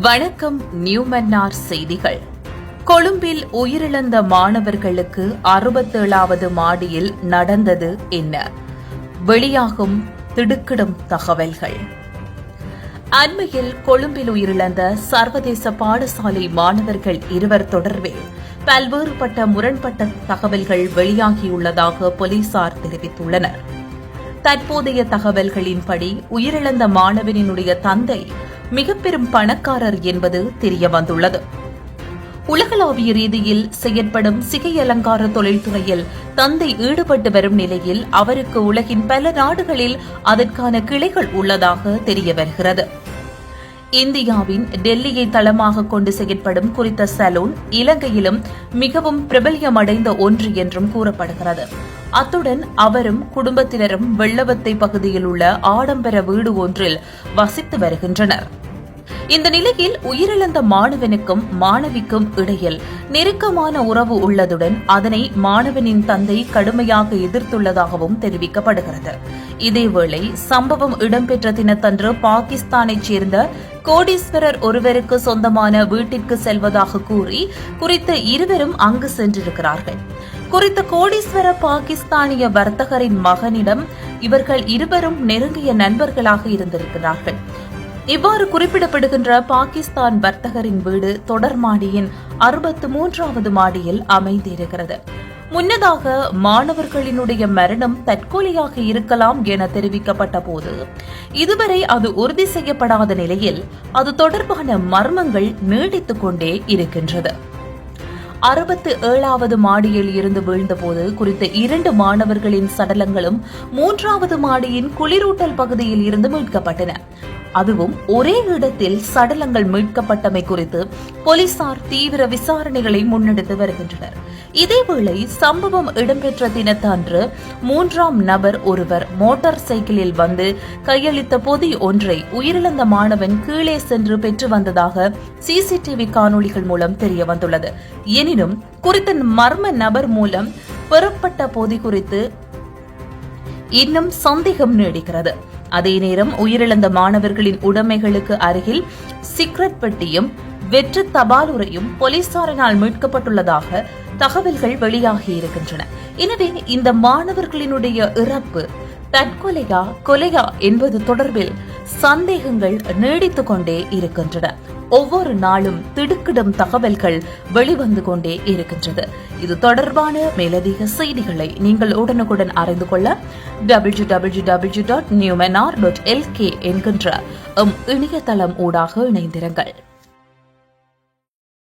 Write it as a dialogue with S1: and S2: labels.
S1: வணக்கம் நியூமன்னார் செய்திகள். கொழும்பில் உயிரிழந்த மாணவர்களுக்கு அறுபத்தேழாவது மாடியில் நடந்தது என்ன? வெளியாகும் திடுக்கிடும் தகவல்கள். அண்மையில் கொழும்பில் உயிரிழந்த சர்வதேச பாடசாலை மாணவர்கள் இருவர் தொடர்பில் பல்வேறுபட்ட முரண்பட்ட தகவல்கள் வெளியாகியுள்ளதாக போலீசார் தெரிவித்துள்ளனர். தற்போதைய தகவல்களின்படி உயிரிழந்த மாணவனினுடைய தந்தை மிக பெரும் பணக்காரர் என்பது தெரிய வந்துள்ளது உலகளாவிய ரீதியில் செயற்படும் சிகை அலங்கார தொழில்துறையில் தந்தை ஈடுபட்டு வரும் நிலையில் அவருக்கு உலகின் பல நாடுகளில் அதற்கான கிளைகள் உள்ளதாக தெரிய வருகிறது இந்தியாவின் டெல்லியை தளமாக கொண்டு செயற்படும் குறித்த சலூன் இலங்கையிலும் மிகவும் பிரபல்யமடைந்த ஒன்று என்றும் கூறப்படுகிறது. அத்துடன் அவரும் குடும்பத்தினரும் வெள்ளவத்தை பகுதியில் உள்ள ஆடம்பர வீடு ஒன்றில் வசித்து வருகின்றனர். இந்த நிலையில் உயிரிழந்த மாணவனுக்கும் மாணவிக்கும் இடையில் நெருக்கமான உறவு உள்ளதுடன் அதனை மாணவனின் தந்தை கடுமையாக எதிர்த்துள்ளதாகவும் தெரிவிக்கப்படுகிறது. இதேவேளை சம்பவம் இடம்பெற்ற தினத்தன்று பாகிஸ்தானைச் சேர்ந்த கோடீஸ்வரர் ஒருவருக்கு சொந்தமான வீட்டிற்கு செல்வதாக கூறி குறித்த இருவரும் அங்கு சென்றிருக்கிறார்கள். குறித்த கோடீஸ்வர பாகிஸ்தானிய வர்த்தகரின் மகனிடம் இவர்கள் இருவரும் நெருங்கிய நண்பர்களாக இருந்திருக்கிறார்கள். இவ்வாறு குறிப்பிடப்படுகின்ற பாகிஸ்தான் வர்த்தகரின் வீடு தொடர் மாடியின் அறுபத்து மூன்றாவது மாடியில் அமைந்திருக்கிறது. முன்னதாக மாணவர்களினுடைய மரணம் தற்கொலையாக இருக்கலாம் என தெரிவிக்கப்பட்ட போது இதுவரை அது உறுதி செய்யப்படாத நிலையில் அது தொடர்பான மர்மங்கள் நீடித்துக் கொண்டே இருக்கின்றது. அறுபத்து ஏழாவது மாடியில் இருந்து வீழ்ந்தபோது குறித்த இரண்டு மாணவர்களின் சடலங்களும் மூன்றாவது மாடியின் குளிரூட்டல் பகுதியில் இருந்து மீட்கப்பட்டன. அதுவும் ஒரே இடத்தில் சடலங்கள் மீட்கப்பட்டமை குறித்து போலீசார் தீவிர விசாரணைகளை முன்னெடுத்து வருகின்றனர். இதேவேளை சம்பவம் இடம்பெற்ற தினத்தன்று மூன்றாம் நபர் ஒருவர் மோட்டார் சைக்கிளில் வந்து கையளித்த பொதி ஒன்றை உயிரிழந்த மாணவன் கீழே சென்று பெற்று வந்ததாக சிசிடிவி காணொளிகள் மூலம் தெரிய வந்துள்ளது எனினும் குறித்த மர்ம நபர் மூலம் பெறப்பட்ட பொதி குறித்து இன்னும் சந்தேகம் நீடிக்கிறது. அதே நேரம் உயிரிழந்த மாணவர்களின் உடைமைகளுக்கு அருகில் சிக்ரெட் பெட்டியும் வெற்று தபாலுரையும் போலீசாரினால் மீட்கப்பட்டுள்ளதாக தகவல்கள் வெளியாகி இருக்கின்றன. எனவே இந்த மாணவர்களினுடைய இறப்பு தற்கொலையா கொலையா என்பது தொடர்பில் சந்தேகங்கள் நீடித்து கொண்டே இருக்கின்றன. ஒவ்வொரு நாளும் திடுக்கிடும் தகவல்கள் வெளிவந்து கொண்டே இருக்கின்றது. இது தொடர்பான மேலதிக செய்திகளை நீங்கள் உடனுக்குடன் அறிந்து கொள்ள W W W dot newmannar dot LK என்கின்ற எம் இணையதளம் ஊடாக இணைந்திருங்கள்.